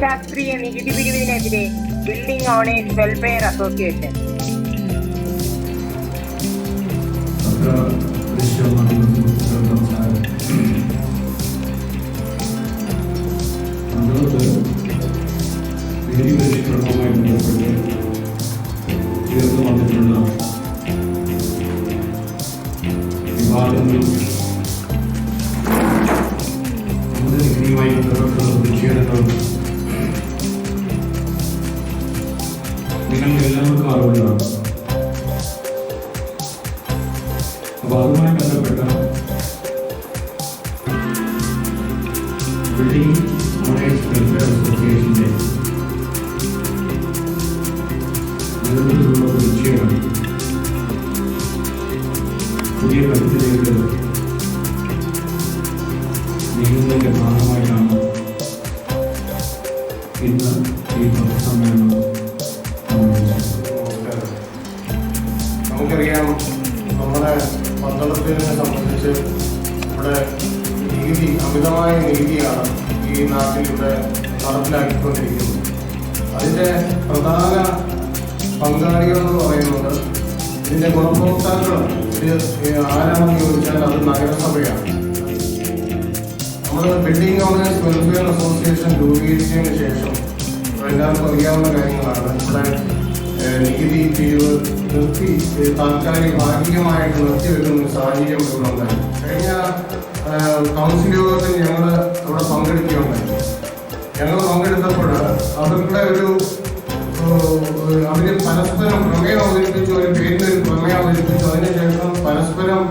അശാസ്ത്രീയ നികുതി പിരിവിനെതിരെ building owners welfare association എന്ന് പറയുന്നത് ഇതിന്റെ ഗുണഭോക്താക്കൾ ഇത് ആരാണെന്ന് ചോദിച്ചാൽ അത് നഗരസഭയാണ്. നമ്മൾ ബിൽഡിംഗ് ഓണേഴ്സ് വെൽഫെയർ അസോസിയേഷൻ രൂപീകരിച്ചതിന് ശേഷം എല്ലാവർക്കും അറിയാവുന്ന കാര്യങ്ങളാണ്. ഇവിടെ നികുതി പിരിവ് നിർത്തി താൽക്കാലിക ഭാഗികമായിട്ട് നിർത്തിവെക്കുന്ന സാഹചര്യം ഉണ്ടായി. കഴിഞ്ഞ കൗൺസിൽ യോഗത്തിൽ ഞങ്ങൾ അവിടെ പങ്കെടുക്കുകയുണ്ടായി. ഞങ്ങൾ പങ്കെടുത്തപ്പോൾ അവരുടെ ഒരു അവർ പരസ്പരം പ്രമേയം അവതരിപ്പിച്ചു ഒരു പേരിന്റെ ഒരു പ്രമേയം അവതരിപ്പിച്ചു അതിനുശേഷം പരസ്പരം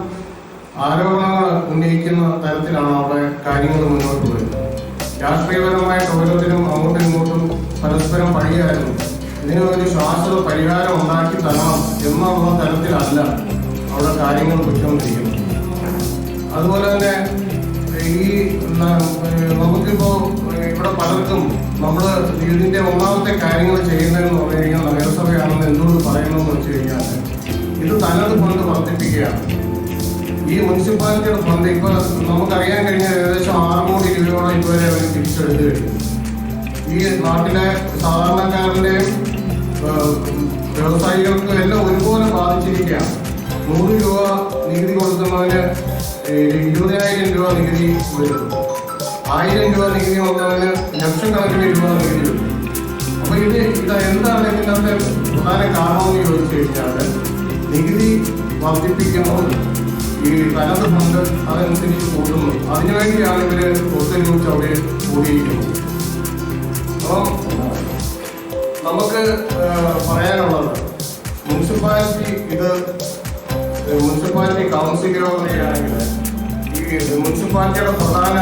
ആരോപണങ്ങൾ ഉന്നയിക്കുന്ന തരത്തിലാണ് അവിടെ കാര്യങ്ങൾ മുന്നോട്ട് പോയത്. രാഷ്ട്രീയപരമായ ഓരോരുത്തരും അങ്ങോട്ടും ഇങ്ങോട്ടും പരസ്പരം പഴിയായിരുന്നു. ഇതിന് ഒരു ശാശ്വത പരിഹാരം ഉണ്ടാക്കി തരണം എന്നുള്ള തരത്തിലല്ല അവിടെ കാര്യങ്ങൾ പൊയ്ക്കൊണ്ടിരിക്കുന്നത്. അതുപോലെ തന്നെ ഈ നമുക്കിപ്പോൾ ഇവിടെ പലർക്കും നമ്മൾ ഇതിന്റെ ഒന്നാമത്തെ കാര്യങ്ങൾ ചെയ്യുന്നതെന്ന് പറഞ്ഞു കഴിഞ്ഞാൽ നഗരസഭയാണെന്ന് എന്തുകൊണ്ട് പറയുന്നതെന്ന് വെച്ച് കഴിഞ്ഞാൽ ഇത് തനത് ഫണ്ട് വർദ്ധിപ്പിക്കുകയാണ്. ഈ മുനിസിപ്പാലിറ്റിയുടെ ഫണ്ട് ഇപ്പൊ നമുക്കറിയാൻ കഴിഞ്ഞാൽ ഏകദേശം ആറ് കോടി രൂപയോളം ഇതുവരെ അവർ തിരിച്ചെടുത്ത് കഴിഞ്ഞു. ഈ നാട്ടിലെ സാധാരണക്കാരന്റെയും വ്യവസായികൾക്കും എല്ലാം ഒരുപോലെ ബാധിച്ചിരിക്കുകയാണ്. നൂറ് രൂപ നികുതി കൊടുക്കുന്നതിന് ഇരുപതിനായിരം രൂപ നികുതി വരും ആയിരം രൂപ നികുതി വന്നവന് ലക്ഷം കണക്കിന് രൂപ നികുതി അപ്പൊ ഇത് ഇത് എന്താണ് ഇതിനകത്തെ പ്രധാന കാരണമെന്ന് ചോദിച്ചു കഴിഞ്ഞാൽ നികുതി വർദ്ധിപ്പിക്കുമ്പോൾ ഈ തനത് ഫണ്ട് അതനുസരിച്ച് കൂടുന്നു? അതിനുവേണ്ടിയാണ് ഇവർ ഒത്തൊരുമിച്ച് അവിടെ കൂടിയിരിക്കുന്നത്. അപ്പം നമുക്ക് പറയാനുള്ളത് മുനിസിപ്പാലിറ്റി ഇത് മുനിസിപ്പാലിറ്റി കൗൺസിലോ പറയുകയാണെങ്കിൽ ഈ മുനിസിപ്പാലിറ്റിയുടെ പ്രധാന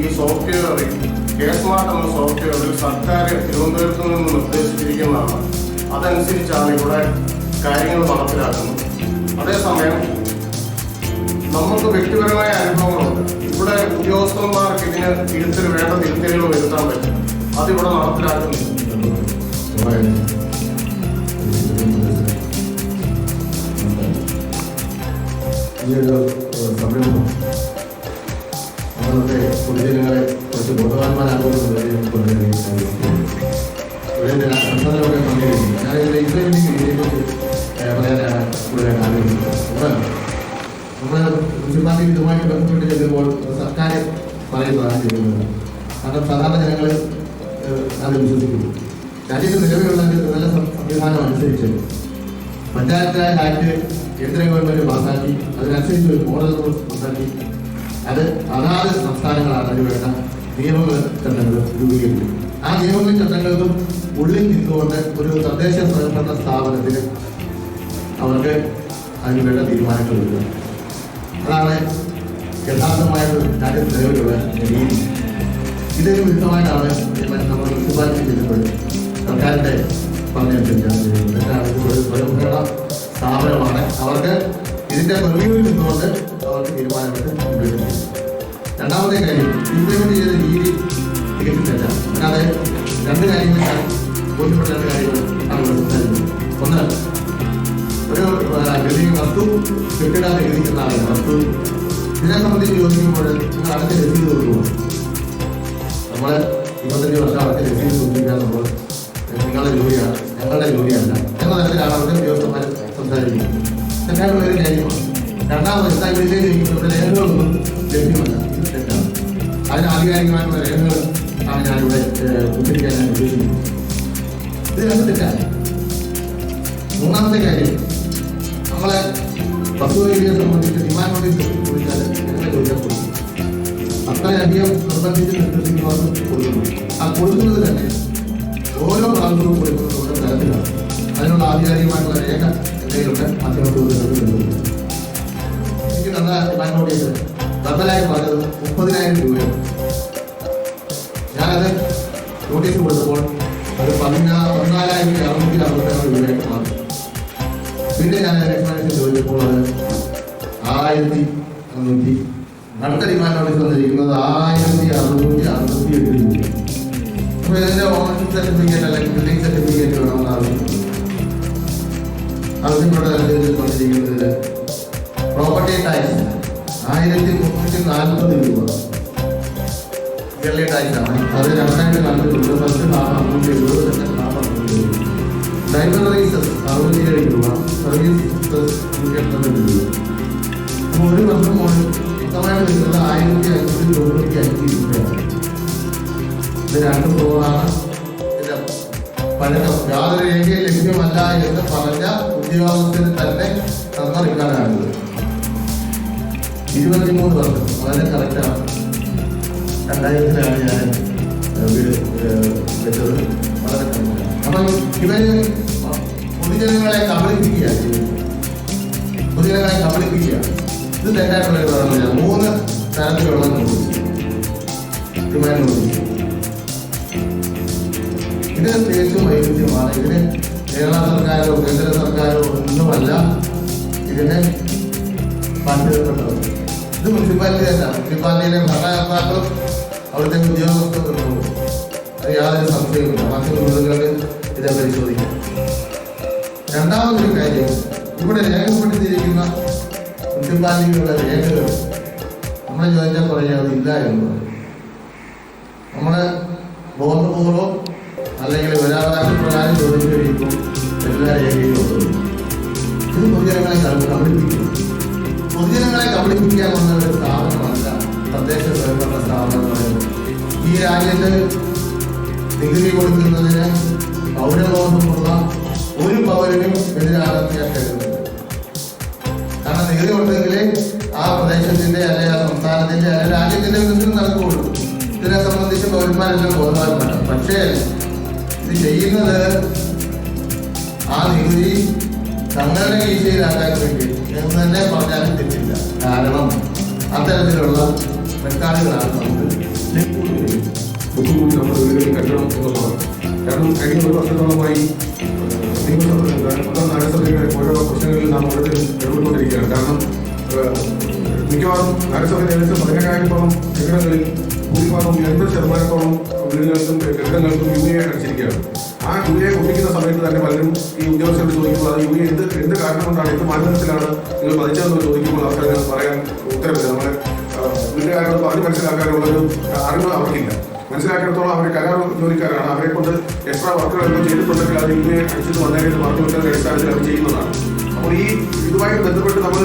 ഈ സോഫ്റ്റ്വെയർ കേസ്മാർട്ട് എന്ന സോഫ്റ്റ്വെയറിൽ സർക്കാർ തിരുവനന്തപുരത്ത് നിന്ന് നിർദ്ദേശിച്ചിരിക്കുന്നതാണ്. അതനുസരിച്ചാണ് ഇവിടെ കാര്യങ്ങൾ നടപ്പിലാക്കുന്നത്. അതേസമയം നമുക്ക് വ്യക്തിപരമായ അനുഭവങ്ങളുണ്ട്. ഇവിടെ ഉദ്യോഗസ്ഥന്മാർക്ക് ഇതിന് തിരുത്തൽ വേണ്ട തിരുത്തലുകൾ വരുത്താൻ പറ്റും. അതിവിടെ നടപ്പിലാക്കുന്നില്ല. ഈ ഒരു സംരംഭം നമ്മളുടെ പൊതുജനങ്ങളെ കുറച്ച് സംസാരമൊക്കെ പങ്കെടുക്കുന്നു. ഞാൻ ഇത്രയും പറയാനാണ് നമ്മൾ മുനിസിപ്പാലിറ്റി ഇതുമായി ബന്ധപ്പെട്ട് ചെല്ലുമ്പോൾ സർക്കാർ പറയുന്നതാണ് ചെയ്യുന്നത്. കാരണം സാധാരണ ജനങ്ങൾ അത് വിശ്വസിക്കുന്നു. രാജ്യത്ത് നിലവിലുള്ള നല്ല സംവിധാനം അനുസരിച്ച് പഞ്ചായത്ത് ആക്ട് കേന്ദ്ര ഗവൺമെന്റ് പാസാക്കി അതിനനുസരിച്ച് ഒരു മോഡൽ പാസാക്കി അത് അതാത് സംസ്ഥാനങ്ങളാണ് അതിന് വേണ്ട നിയമങ്ങൾ ചട്ടങ്ങൾ രൂപീകരിക്കും ആ നിയമചട്ടങ്ങൾക്കും ചട്ടങ്ങൾക്കും ഉള്ളിൽ നിന്നുകൊണ്ട് ഒരു തദ്ദേശ സ്വയംഭരണ സ്ഥാപനത്തിന് അവർക്ക് അതിന് വേണ്ട തീരുമാനങ്ങൾ എടുക്കുക അതാണ് യഥാർത്ഥമായിട്ട് രാജ്യത്ത് നിലവിലുള്ള രീതി. ഇതിന് വിരുദ്ധമായിട്ടാണ് നമ്മൾ മുനിസിപ്പാലിറ്റി ചെയ്യുന്നത് സർക്കാരിന്റെ പറഞ്ഞിട്ടുണ്ട് സ്വയംഭരണ സ്ഥാപനമാണ്. അവർക്ക് ഇതിന്റെ പ്രതിയിൽ നിന്നുകൊണ്ട് അവർക്ക് തീരുമാനമെടുത്ത് രണ്ടാമത്തെ കാര്യം ഇംപ്ലിമെന്റ് ചെയ്ത രീതി തികച്ചും തെറ്റാണ് അല്ലാതെ രണ്ട് കാര്യങ്ങളാണ് ബോധ്യപ്പെട്ട രണ്ട് കാര്യങ്ങൾ നമ്മൾ സംസാരിക്കുന്നത് ഒന്ന് ഒരു ഗതി വസ്തു കെട്ടിട നികുതിക്കുന്നതാണ് വസ്തു ഇതിനെ സംബന്ധിച്ച് ചോദിക്കുമ്പോൾ നിങ്ങൾ അടച്ച രസീത് കൊടുക്കുമോ? നമ്മൾ ഇരുപത്തഞ്ച് വർഷം അടച്ച രസീത് സൂക്ഷിക്കാൻ നമ്മൾ നിങ്ങളുടെ ജോലിയാണ് ഞങ്ങളുടെ ജോലിയല്ല. എന്ന തരത്തിലാണ് അവരുടെ ഉദ്യോഗസ്ഥന്മാർ സംസാരിക്കുന്നത്. തെറ്റായിട്ടുള്ള ഒരു കാര്യമാണ് രണ്ടാമത് ഇവിടെ രേഖകളൊന്നും ലഭ്യമല്ല. തെറ്റാണ്. അതിന് ആധികാരികമായിട്ടുള്ള രേഖകൾ ആണ് ഞാനിവിടെ ഉദ്ധരിക്കാൻ ഞാൻ ഉദ്ദേശിക്കുന്നത്. ഇത് രണ്ടും തെറ്റാണ്. മൂന്നാമത്തെ കാര്യം നമ്മളെ ബസ് വഴിയെ സംബന്ധിച്ച് ഡിമാൻഡ് നോട്ടീസ് കൊടുത്താൽ എങ്ങനെ ചോദിക്കാൻ കൊടുക്കും. അത്രയധികം നിർബന്ധിച്ച് നിർദ്ദേശിക്കുന്നവർക്ക് കൊടുക്കുന്നു. ആ കൊടുക്കുന്നത് തന്നെ ഓരോ പ്രാവശ്യവും കൊടുക്കുന്നത് ഓരോ തരത്തിലാണ്. അതിനുള്ള ആധികാരികമായിട്ടുള്ള രേഖ എന്തെങ്കിലുണ്ട് മാധ്യമപ്രവർത്തകർക്ക് എനിക്ക് തന്ന ഡിമാൻഡ് നോട്ടീസ് വെർബലായി പറഞ്ഞത് രൂപയാണ്. ഞാനത് അത് പതിനാ പതിനാലായിരത്തി അറുന്നൂറ്റി അറുപത്താറ് രൂപയായിട്ട് മാറി. പിന്നെ ഞാൻ എക്സ്പ്ലനേഷൻ ചോദിച്ചപ്പോൾ അത് ആയിരത്തി അറുന്നൂറ്റി അടുത്ത ഡിമാൻഡ് നോട്ടീസ് വന്നിരിക്കുന്നത് ആയിരത്തി അറുന്നൂറ്റി അറുപത്തി എട്ട് രൂപ അപ്പോൾ ഇതിന്റെ ഓണർഷിപ്പ് സർട്ടിഫിക്കറ്റ് അല്ലെങ്കിൽ ബിൽഡിംഗ് സർട്ടിഫിക്കറ്റ് വേണമെന്ന് ആവശ്യപ്പെട്ടു ആവശ്യപ്പെട്ട വന്നിരിക്കുന്നത് പ്രോപ്പർട്ടി ടാക്സ് ആയിരത്തി മുന്നൂറ്റി നാൽപ്പത് രൂപ. ഇയർലി ടാക്സ് ആണ്. അത് നാൽപ്പത് രൂപ. ഫസ്റ്റ് ലാഭം അറുന്നൂറ്റി എഴുപത് ലാഭം അറുന്നൂറ്റി എഴുപത് ലൈബ്രറി സെസ് അറുപത്തിയേഴ് രൂപ. സർവീസ് നൂറ്റി എൺപത് രൂപ. അപ്പോൾ ഒരു വർഷം മുകളിൽ മൊത്തമായിട്ട് വരുന്നത് ആയിരത്തി അഞ്ഞൂറ്റി തൊണ്ണൂറ്റി അഞ്ച് രൂപയാണ്. ഇത് രണ്ട് ഫ്ലോറാണ് പഴയ യാതൊരു രേഖയും ലഭ്യമല്ല എന്ന് പറഞ്ഞ ഉദ്യോഗസ്ഥന് തന്നെ തന്ന ഇരുപത്തിമൂന്ന് വർഷം. വളരെ കറക്റ്റാണ് രണ്ടായിരത്തിലാണ് ഞാൻ വീട് വെച്ചത്. വളരെ അപ്പം ഇവർ പൊതുജനങ്ങളെ കബളിപ്പിക്കുക. പൊതുജനങ്ങളെ കബളിപ്പിക്കുക. ഇത് തെറ്റായിട്ടുള്ള ഒരു പറഞ്ഞാൽ മൂന്ന് തരത്തിലുള്ള നോട്ടീസ് ഇത് തികച്ചും വൈരുദ്ധ്യമാണ് ഇതിന് കേരള സർക്കാരോ കേന്ദ്ര സർക്കാരോ ഒന്നുമല്ല ഇതിനെ ബാധ്യതപ്പെട്ടത് ഇത് മുനിസിപ്പാലിറ്റി തന്നെ. മുനിസിപ്പാലിറ്റിയിലെ ഭരണകർത്താക്കളും അവിടുത്തെ ഉദ്യോഗസ്ഥരും അത് യാതൊരു സംശയവുമില്ല. മറ്റു കൂടുതലുകൾ ഇത് പരിശോധിക്കാം. രണ്ടാമതൊരു കാര്യം ഇവിടെ രേഖപ്പെടുത്തിയിരിക്കുന്ന മുനിസിപ്പാലിറ്റികളുടെ രേഖകൾ നമ്മൾ ചോദിച്ചാൽ പറയാം ഇല്ല എന്ന് നമ്മൾ ബോധപൂർവം അല്ലെങ്കിൽ ഒരാവകാശ പ്രകാരം ചോദിച്ചു കഴിയുമ്പോൾ എല്ലാ രേഖയും. ഇത് പൊതുജനങ്ങളെ ക- കബളിപ്പിക്കും. പൊതുജനങ്ങളെ കബളിപ്പിക്കാൻ വന്ന ഒരു സ്ഥാപനമല്ല തദ്ദേശ സ്വയംഭരണ സ്ഥാപനം പറയുന്നത്. ഈ രാജ്യത്ത് നികുതി കൊടുക്കുന്നതിന് പൗരബോധമുള്ള ഒരു പൗരനും എതിരാണെന്ന് ഞാൻ കരുതുന്നു കാരണം നികുതി കൊടുത്തെങ്കിലേ ആ പ്രദേശത്തിന്റെ അല്ലെങ്കിൽ ആ സംസ്ഥാനത്തിന്റെ അല്ലെങ്കിൽ രാജ്യത്തിന്റെ വികസനം നടക്കുകയുള്ളൂ ഇതിനെ സംബന്ധിച്ച് പൗരന്മാരെല്ലാം ബോധവാന്മാരാണ്. പക്ഷേ ഇത് ചെയ്യുന്നത് ആ നികുതി തങ്ങളുടെ കീശയിലാക്കാൻ വേണ്ടി എന്ന് തന്നെ പറഞ്ഞാലും തെറ്റില്ല. കാരണം അത്തരത്തിലുള്ള റെക്കാർഡുകളാണ് നമുക്ക്. ബുദ്ധിമുട്ട് നമ്മുടെ വീടുകളിൽ കരുതണം എന്നുള്ളതാണ് കാരണം കഴിഞ്ഞ ഒരു വർഷത്തോളമായി നഗരസഭയുടെ ഓരോ പ്രശ്നങ്ങളിൽ നാം ഓരോരുത്തരും ഇടപെട്ടുകൊണ്ടിരിക്കുകയാണ്. കാരണം മിക്കവാറും നഗരസഭ നേരിട്ട് പതിനേഴായിരത്തോളം കെട്ടിടങ്ങളിൽ ഭൂരിഭാഗം എൺപത് ശതമാനത്തോളം വീടുകൾക്കും കെട്ടിടങ്ങൾക്കും യു എ അടിച്ചിരിക്കുകയാണ് ആ യു എ ഒട്ടിക്കുന്ന സമയത്ത് തന്നെ പലരും ഈ ഉദ്യോഗസ്ഥരോട് ചോദിക്കുമ്പോൾ അത് യു എ എന്ത് എന്ത് കാരണം കൊണ്ടാണ് എന്ത് മാനദണ്ഡത്തിലാണ് നിങ്ങൾ പതിച്ചതെന്ന് ചോദിക്കുമ്പോൾ അവർക്ക് പറയാൻ ഉത്തരവില്ല നമ്മുടെ വീട്ടുകാരോട് പറഞ്ഞ് മനസ്സിലാക്കാനുള്ള ഒരു അറിവ് അവർക്കില്ല. മനസ്സിലാക്കിയിടത്തോളം അവരെ കരാർ ജോലിക്കാരാണ്. അവരെ കൊണ്ട് എക്സ്ട്രാ വർക്കുകൾ എന്തോ ചെയ്തിട്ടുണ്ടെങ്കിൽ അത് ഇങ്ങനെ അടിച്ചിട്ട് വന്നേക്കുന്നത് പറഞ്ഞു വെക്കുന്ന അടിസ്ഥാനത്തിൽ അവർ ചെയ്യുന്നതാണ്. അപ്പോൾ ഈ ഇതുമായി ബന്ധപ്പെട്ട് നമ്മൾ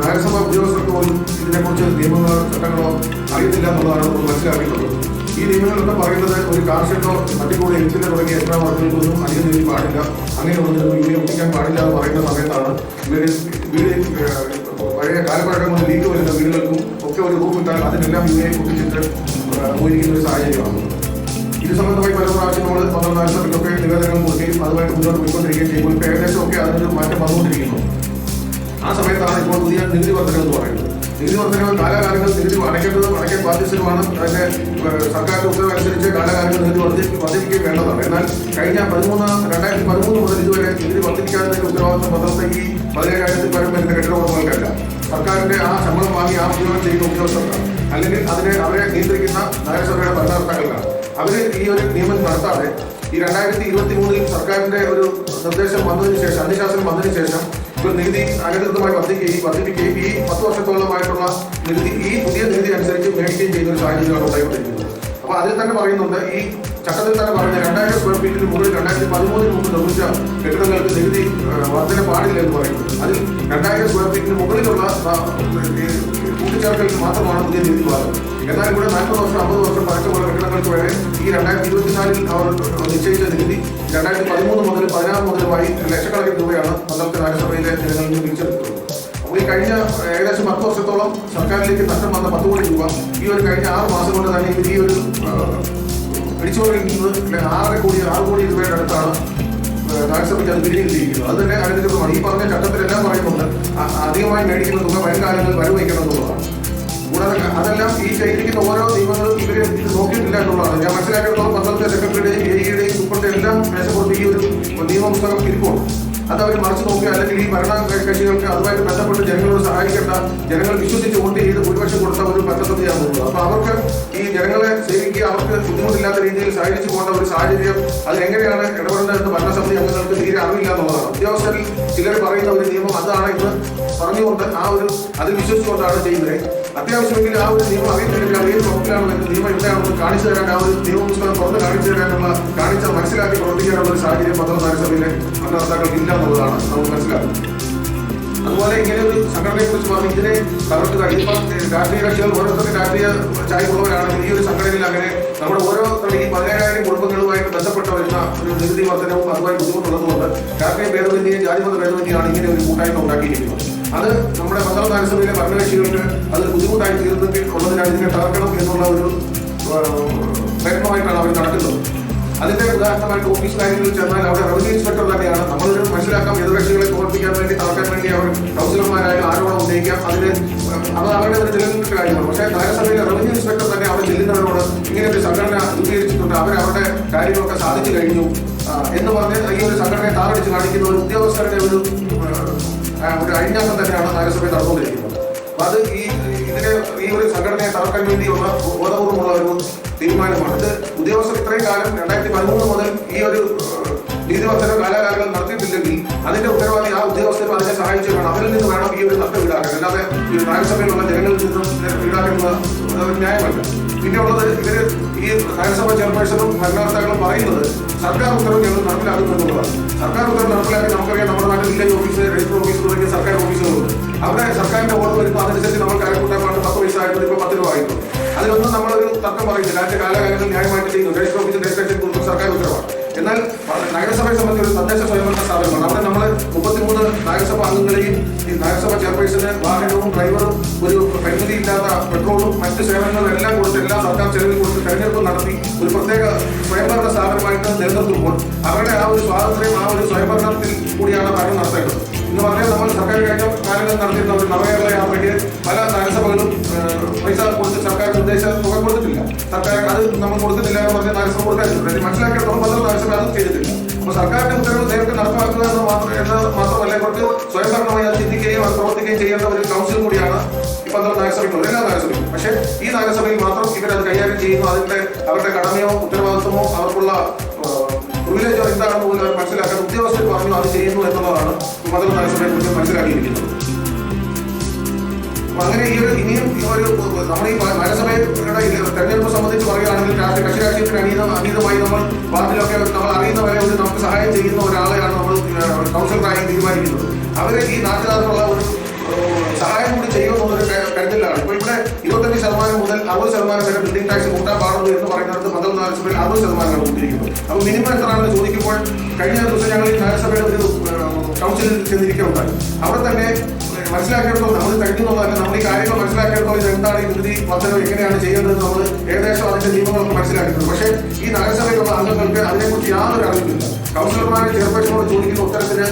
നഗരസഭാ ഉദ്യോഗസ്ഥർക്ക് പോലും ഇതിനെക്കുറിച്ച് നിയമങ്ങളോ ചട്ടങ്ങളോ അറിയത്തില്ല എന്നുള്ളതാണ് നമ്മൾ മനസ്സിലാക്കിയിട്ടുള്ളത് ഈ നിയമങ്ങളൊക്കെ പറയുന്നത് ഒരു കാർ ഷെഡോ മറ്റുകൂടി എഴുത്തിന്റെ തുടങ്ങിയ എത്ര വർക്കുകൾക്കൊന്നും അധികം നീതി പാടില്ല. അങ്ങനെ ഒന്നും വീട് ഒട്ടിക്കാൻ പാടില്ല എന്ന് പറയുന്ന സമയത്താണ് ഇവർ വീട് പഴയ കാലപ്പഴക്കം കൊണ്ട് ലീക്ക് വരുന്ന വീടുകൾക്കും ഒക്കെ ഒരു റൂം ഇട്ടാൽ അതിനെല്ലാം എ ഒട്ടിച്ചിട്ട് പോയിരിക്കുന്ന ഒരു സാഹചര്യമാണ്. ഇത് സംബന്ധമായി പല പ്രാവശ്യം നമ്മൾ പന്ത്രണ്ടാം സഭയ്ക്കൊക്കെ നിവേദനങ്ങൾ കൊടുക്കുകയും അതുമായിട്ട് മുന്നോട്ട് പോയിക്കൊണ്ടിരിക്കുകയും ചെയ്യുമ്പോൾ ഇപ്പോൾ ഏകദേശം ഒക്കെ അതിനൊരു മാറ്റം വന്നുകൊണ്ടിരിക്കുന്നു. ആ സമയത്താണ് ഇപ്പോൾ പുതിയ നികുതി വർധന എന്ന് പറയുന്നത്. നികുതി വർധനകൾ കാലാകാലങ്ങൾ നികുതി അടയ്ക്കേണ്ടതും അടയ്ക്കാൻ ബാധ്യസ്ഥരുമാണ് അതിന്റെ സർക്കാരിന്റെ ഉത്തരവനുസരിച്ച് കാലാകാലങ്ങൾ നികുതി വർദ്ധി വർദ്ധിപ്പിക്കുക വേണ്ടതാണ്. എന്നാൽ കഴിഞ്ഞ പതിമൂന്ന് രണ്ടായിരത്തി പതിമൂന്ന് മുതൽ ഇതുവരെ നികുതി വർദ്ധിപ്പിക്കാതെ ഉത്തരവാദിത്വം ഈ പതിനേഴായിരത്തി പരം വരുന്ന കെട്ടിട ഉടമകൾക്കല്ല സർക്കാരിന്റെ ആ ശമ്പളം വാങ്ങി ആ ഉദ്യോഗം ചെയ്യുന്ന ഉദ്യോഗസ്ഥർക്കാണ് അല്ലെങ്കിൽ അതിനെ അവരെ നിയന്ത്രിക്കുന്ന നഗരസഭയുടെ ഭരണകർത്താക്കൾക്കാണ് അവർ ഈ ഒരു നിയമം നടത്താതെ ഈ രണ്ടായിരത്തി ഇരുപത്തി മൂന്നിൽ സർക്കാരിന്റെ ഒരു നിർദ്ദേശം വന്നതിന് ശേഷം അനുശാസനം വന്നതിന് ശേഷം ഇപ്പോൾ നികുതി അനധികൃതമായി വർദ്ധിക്കുകയും വർദ്ധിപ്പിക്കുകയും ഈ പത്ത് വർഷത്തോളമായിട്ടുള്ള നികുതി ഈ പുതിയ നികുതി അനുസരിച്ച് മേടിക്കുകയും ചെയ്യുന്ന ഒരു സാഹചര്യമാണ് ഉണ്ടായിക്കൊണ്ടിരിക്കുന്നത്. അപ്പൊ അതിൽ തന്നെ പറയുന്നുണ്ട് ഈ ചട്ടത്തിൽ തന്നെ പറഞ്ഞ രണ്ടായിരം സ്ക്വയർ ഫീറ്റിന് മുകളിൽ രണ്ടായിരത്തി പതിമൂന്നിന് മുമ്പ് നിർമ്മിച്ച കെട്ടിടങ്ങൾക്ക് നികുതി വർധന പാടില്ല എന്ന് പറയുന്നു. അതിൽ രണ്ടായിരം സ്ക്വയർ ഫീറ്റിന് മുകളിലുള്ള കൂട്ടിച്ചേർക്കലിന് മാത്രമാണ് പുതിയ ബാധകം എന്നാൽ ഇവിടെ നാൽപ്പത് വർഷം അമ്പത് വർഷം പഴക്കമുള്ള കെട്ടിടങ്ങൾക്ക് വരെ ഈ രണ്ടായിരത്തി ഇരുപത്തിനാലിൽ അവർ നിശ്ചയിച്ച നികുതി രണ്ടായിരത്തി പതിമൂന്ന് മുതൽ പതിനാറ് മുതലുമായി ലക്ഷക്കണക്കിന് രൂപയാണ് അന്നത്തെ നഗരസഭയിലെ ജനങ്ങളിൽ നിന്ന് പിരിച്ചെടുക്കുന്നത് അപ്പോൾ ഈ കഴിഞ്ഞ ഏകദേശം പത്ത് വർഷത്തോളം സർക്കാരിലേക്ക് നഷ്ടം വന്ന പത്ത് കോടി രൂപ ഈ ഒരു കഴിഞ്ഞ ആറ് മാസം കൊണ്ട് തന്നെ ഈ ഒരു പിടിച്ചുകൊണ്ടിരിക്കുന്നത് ആറര കോടി ആറ് കോടി രൂപയുടെ അടുത്താണ് നഗരസഭയ്ക്ക് അത് പിരിഞ്ഞിരിക്കുന്നത് അത് തന്നെ അനധികൃതമാണ് ഈ പറഞ്ഞ ചട്ടത്തിലെല്ലാം പറയുന്നുണ്ട്. അധികമായി മേടിക്കുന്ന തുക വരും കാലങ്ങളിൽ വരവ് എന്നുള്ളതാണ് കൂടാതെ അതെല്ലാം ഈ ചെയ്തിരിക്കുന്ന ഓരോ നിയമങ്ങളും ഇത് നോക്കിയിട്ടില്ല എന്നുള്ളതാണ്. ഞാൻ മനസ്സിലാക്കിയിടത്തോളം പന്ത്രണ്ട് സെക്രട്ടറിയുടെയും എ ഇയുടെയും സൂപ്പറിന്റെ എല്ലാം മേശപ്പുറത്ത് ഈ ഒരു നിയമപുസ്തകം അത് അവർ മറച്ചു നോക്കുക അല്ലെങ്കിൽ ഈ ഭരണ കക്ഷികൾക്ക് അതുമായിട്ട് ബന്ധപ്പെട്ട് ജനങ്ങളോട് സഹായിക്കേണ്ട ജനങ്ങൾ വിശ്വസിച്ച് വോട്ട് ചെയ്ത് ഭൂരിപക്ഷം കൊടുത്ത ഒരു പദ്ധതിയാണ് തോന്നുന്നത് അപ്പൊ അവർക്ക് ഈ ജനങ്ങളെ സേവിക്കുക അവർക്ക് ബുദ്ധിമുട്ടില്ലാത്ത രീതിയിൽ സഹായിച്ചു പോകേണ്ട ഒരു സാഹചര്യം അതിലെങ്ങനെയാണ് ഇടപെടേണ്ടത് എന്ന് ഭരണസമിതി അംഗങ്ങൾക്ക് തീരെ അറിവില്ല എന്നുള്ളതാണ്. ഉദ്യോഗസ്ഥരിൽ ചിലർ പറയുന്ന ഒരു നിയമം അതാണ് ഇന്ന് പറഞ്ഞുകൊണ്ട് ആ ഒരു അതിൽ വിശ്വസിച്ചുകൊണ്ടാണ് ചെയ്യുന്നത്. അത്യാവശ്യമെങ്കിൽ ആ ഒരു നിയമം അറിയുന്നില്ല അത് ഏത് വരുന്നത് നിയമം എന്താണെന്ന് കാണിച്ചു തരാൻ ആ ഒരു തുറന്ന് കാണിച്ചു തരാനുള്ള മനസ്സിലാക്കി പ്രവർത്തിക്കാനുള്ള ഒരു സാഹചര്യം പത്ര നഗരസഭയിലെ ഭരണകർത്താക്കൾക്ക് ഇല്ല എന്നുള്ളതാണ്. നമുക്ക് മനസ്സിലാക്കുന്നത് അതുപോലെ ഇങ്ങനെ ഒരു സംഘടനയെ കുറിച്ച് പറഞ്ഞു ഇതിനെ തകർത്ത് കഴിയുമ്പോൾ രാഷ്ട്രീയ കക്ഷികൾ ഓരോരുത്തരും രാഷ്ട്രീയ ചായ്വുള്ളവരാണെങ്കിൽ ഈ ഒരു സംഘടനയിൽ അങ്ങനെ നമ്മുടെ ഓരോ ഈ പതിനേഴായിരം കുടുംബങ്ങളുമായിട്ട് ബന്ധപ്പെട്ട് വരുന്ന ഒരു നികുതി വർധനവും അതുമായി ബുദ്ധിമുട്ടുള്ളതുകൊണ്ട് രാഷ്ട്രീയ ഭേദമന്യേ ജാതിമത ഭേദമന്യാണ് ഇങ്ങനെ ഒരു കൂട്ടായ്മ ഉണ്ടാക്കിയിരിക്കുന്നത്. അത് നമ്മുടെ പന്ത്രണ്ട് നഗരസഭയിലെ ഭരണകക്ഷികൾക്ക് അത് ബുദ്ധിമുട്ടായി തീർന്നിട്ടുള്ളതിനാൽ ഇതിനെ തകർക്കണം എന്നുള്ള ഒരു അതിന്റെ ഉദാഹരണമായിട്ട് ഓഫീസ് കാര്യങ്ങളിൽ ചെന്നാൽ അവിടെ റവന്യൂ ഇൻസ്പെക്ടർ തന്നെയാണ്. നമ്മളൊരു മനസ്സിലാക്കാം എതിർകക്ഷികളെ പ്രവർത്തിക്കാൻ വേണ്ടി തളർക്കാൻ വേണ്ടി അവർ കൗൺസിലർമാരായാലും ആരോടും ഉന്നയിക്കാം അതിന് അത് അവരുടെ ഒരു നിലനിൽക്കുന്ന കാര്യമാണ്. പക്ഷേ നഗരസഭയിലെ റവന്യൂ ഇൻസ്പെക്ടർ തന്നെ അവിടെ ചെല്ലുന്നവരോട് ഇങ്ങനെ ഒരു സംഘടന രൂപീകരിച്ചിട്ടുണ്ട്. അവരുടെ കാര്യങ്ങളൊക്കെ സാധിച്ചു കഴിഞ്ഞു. എന്ന് പറഞ്ഞ് ഈ ഒരു സംഘടനയെ താറടിച്ച് കാണിക്കുന്ന ഒരു ഉദ്യോഗസ്ഥരുടെ ഒരു ഒരു അഴിഞ്ഞാസം തന്നെയാണ് നഗരസഭയിൽ നടന്നുകൊണ്ടിരിക്കുന്നത്. അത് ഈ ഇതിനെ ഈ ഒരു സംഘടനയെ തകർക്കാൻ വേണ്ടിയുള്ള ബോധപൂർവമുള്ള ഒരു തീരുമാനമാണ് ഇത് ഉദ്യോഗസ്ഥർ ഇത്രയും കാലം രണ്ടായിരത്തി പതിമൂന്ന് മുതൽ ഈ ഒരു നീതിവർദ്ധന കാലാകാലങ്ങൾ നടത്തിയിട്ടില്ലെങ്കിൽ അതിന്റെ ഉത്തരവാദി ആ ഉദ്യോഗസ്ഥരും അതിനെ സഹായിച്ചു വേണം അവരിൽ നിന്ന് വേണം ഈ ഒരു തത്വം ഈടാക്കാൻ. അല്ലാതെ ഈ നഗരസഭയിലുള്ള ജനങ്ങളിൽ നിന്നും ഈടാക്കുന്ന ന്യായമല്ല. പിന്നെ ഉള്ളത് ഇവർ ഈ നഗരസഭ ചെയർപേഴ്സണും ഭരണകർത്താക്കളും പറയുന്നത് സർക്കാർ ഉത്തരവ് ഞങ്ങൾ നടപ്പിലാക്കുന്നു എന്നുള്ളതാണ് സർക്കാർ ഉത്തരവ് നടപ്പിലാക്കി നമുക്കറിയാം നമ്മുടെ നാട്ടിൽ വില്ലേജ് ഓഫീസ് രജിസ്റ്റർ ഓഫീസ് തുടങ്ങിയ സർക്കാർ ഓഫീസുകളുണ്ട് ഒരു തദ്ദേശ സ്വയംഭരണ സ്ഥാപനമാണ്. അവിടെ നമ്മൾ മുപ്പത്തിമൂന്ന് നഗരസഭ അംഗങ്ങളെയും ഈ നഗരസഭ ചെയർപേഴ്സന് വാഹനവും ഡ്രൈവറും ഒരു പരിമിതിയില്ലാത്ത പെട്രോളും മറ്റ് സേവനങ്ങളും എല്ലാം കൊടുത്ത് എല്ലാ സർക്കാർ ചെലവിൽ കൊടുത്ത് തെരഞ്ഞെടുപ്പ് നടത്തി ഒരു പ്രത്യേക സ്വയംഭരണ സ്ഥാപനമായിട്ട് നിലനിർത്തുമ്പോൾ അവരുടെ ആ ഒരു സ്വാതന്ത്ര്യം ആ ഒരു സ്വയംഭരണത്തിൽ കൂടിയാണ് ഭരണം നടത്തേണ്ടത്. എന്ന് പറഞ്ഞാൽ നമ്മൾ സർക്കാർ കഴിഞ്ഞ കാലങ്ങളിൽ നടത്തിയിരുന്ന ഒരു നവകേരള യാത്രയ്ക്ക് പല നഗരസഭകളും പൈസ കൊടുത്ത് സർക്കാർ നിർദ്ദേശ തുക കൊടുത്തിട്ടില്ല. സർക്കാർ അത് നമ്മൾ കൊടുത്തിട്ടില്ല എന്ന് പറഞ്ഞ് നഗരസഭ കൊടുക്കാറുണ്ട് മനസ്സിലാക്കിയിടത്തോളം പല നഗരസഭ അത് ചെയ്തിട്ടില്ല. അപ്പൊ സർക്കാരിന്റെ ഉത്തരവ് നേരിട്ട് നടപ്പാക്കുക എന്ന് മാത്രം മാത്രമല്ല ഇവർക്ക് സ്വയംഭരണമായി അത് ചിന്തിക്കുകയും അത് പ്രവർത്തിക്കുകയും ചെയ്യേണ്ട ഒരു കൗൺസിൽ കൂടിയാണ് ഇപ്പൊ നമ്മൾ നഗരസഭയ്ക്കുള്ളത് എല്ലാ നഗരസഭയും പക്ഷേ ഈ നഗരസഭയിൽ മാത്രം ഇവരത് കൈകാര്യം ചെയ്യുന്നു. അതിന്റെ അവരുടെ കടമയോ ഉത്തരവാദിത്വമോ അവർക്കുള്ള പ്രിവിലേജോ എന്താണെന്ന് പോലും അവർ മനസ്സിലാക്കാൻ ഉദ്യോഗസ്ഥർ പറഞ്ഞു അത് ചെയ്യുന്നു എന്നുള്ളതാണ് മതം നഗരസഭയെ കുറിച്ച് മനസ്സിലാക്കിയിരിക്കുന്നത്. അങ്ങനെ ഈ ഒരു ഇനിയും ഈ ഒരു നമ്മുടെ ഈ നഗരസഭയുടെ ഈ തെരഞ്ഞെടുപ്പ് സംബന്ധിച്ച് പറയുകയാണെങ്കിൽ കക്ഷി രാഷ്ട്രീയത്തിന് അനീത അനീതമായി നമ്മൾ പാർട്ടിയിലൊക്കെ നമ്മൾ അറിയുന്നവരെ ഒരു നമുക്ക് സഹായം ചെയ്യുന്ന ഒരാളെയാണ് നമ്മൾ കൗൺസിലറായി തീരുമാനിക്കുന്നത്. അവരെ ഈ നാട്ടുകാർക്കുള്ള ഒരു സഹായം കൂടി ചെയ്യുമെന്നൊരു കരുതലാണ്. ഇപ്പൊ ഇവിടെ ഇരുപത്തഞ്ച് ശതമാനം മുതൽ അറുപത് ശതമാനം വരെ ബിൽഡിംഗ് ടാക്സ് കൂട്ടാൻ പാടുള്ളൂ എന്ന് പറയുന്നത് മതം നഗരസഭയിൽ അറുപത് ശതമാനമാണ് കൂട്ടിയിരിക്കുന്നത് അപ്പോൾ മിനിമം എത്രയാണെന്ന് ചോദിക്കുമ്പോൾ കഴിഞ്ഞ ദിവസം ഞങ്ങൾ ഈ നഗരസഭയുടെ ഒരു കൗൺസിലിൽ ചെന്നിരിക്കുകയുണ്ടായി. അവിടെ തന്നെ മനസ്സിലാക്കിയെടുത്തോളം നമ്മൾ കഴിഞ്ഞുള്ളതല്ല നമ്മൾ ഈ കാര്യങ്ങൾ മനസ്സിലാക്കിയെടുത്തോളം ഇത് എന്താണ് ഈ നികുതി പദ്ധതി എങ്ങനെയാണ് ചെയ്യുന്നത് നമ്മൾ ഏകദേശം അതിന്റെ നിയമങ്ങളൊക്കെ മനസ്സിലാക്കിയിട്ടുണ്ട്. പക്ഷേ ഈ നഗരസഭയിലുള്ള അംഗങ്ങൾക്ക് അതിനെക്കുറിച്ച് യാതൊരു അറിവില്ല. കൗൺസിലർമാരെ ചെയർപേഴ്സണോട് ചോദിക്കുന്ന ഉത്തരത്തിന്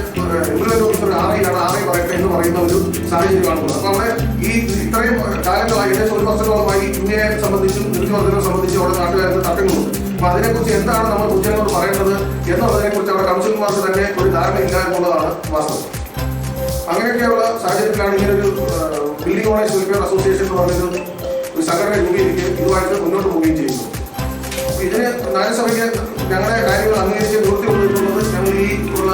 ഒരു ഓഫീസർ ആറയിലാണ് ആറേ പറയട്ടെ എന്ന് പറയുന്ന ഒരു സാഹചര്യമാണ് ഉള്ളത് അപ്പൊ അവിടെ ഈ ഇത്രയും കാലങ്ങളായി ഏകദേശം ഒരു വർഷത്തോളമായി ഇന്ത്യയെ സംബന്ധിച്ചും നികുതി വർധനയെ സംബന്ധിച്ചും അവിടെ നാട്ടുകാർക്ക് തട്ടങ്ങളും അപ്പൊ അതിനെക്കുറിച്ച് എന്താണ് നമ്മൾ പൊതുജനങ്ങളോട് പറയേണ്ടത് എന്നുള്ളതിനെ കുറിച്ച് അവിടെ കൗൺസിലർമാർക്ക് തന്നെ ഒരു ധാരണ ഇല്ല എന്നുള്ളതാണ് വാസ്തവം. അങ്ങനെയൊക്കെയുള്ള സാഹചര്യത്തിലാണ് ഇങ്ങനെ ഒരു ബിൽഡിംഗ് ഓണേഴ്സ് വെൽഫെയർ അസോസിയേഷൻ എന്ന് പറയുന്നത് ഒരു സംഘടന രൂപീകരിക്കുകയും ഇതുമായിട്ട് മുന്നോട്ട് പോവുകയും ചെയ്യുന്നു. അപ്പൊ ഇതിന് നഗരസഭയ്ക്ക് ഞങ്ങളുടെ കാര്യങ്ങൾ അംഗീകരിച്ച് നിവൃത്തി കൊണ്ടിരിക്കുന്നത് ഞങ്ങൾ ഈ ഉള്ള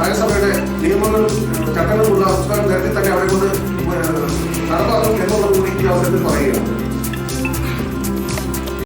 നഗരസഭയുടെ നിയമങ്ങൾ ചട്ടങ്ങളുള്ള പുസ്തകം തരത്തിൽ തന്നെ അവരെ കൊണ്ട് നടപ്പാക്കും എന്നുള്ളത് കൂടി ഈ അവസരത്തിൽ പറയുകയാണ്.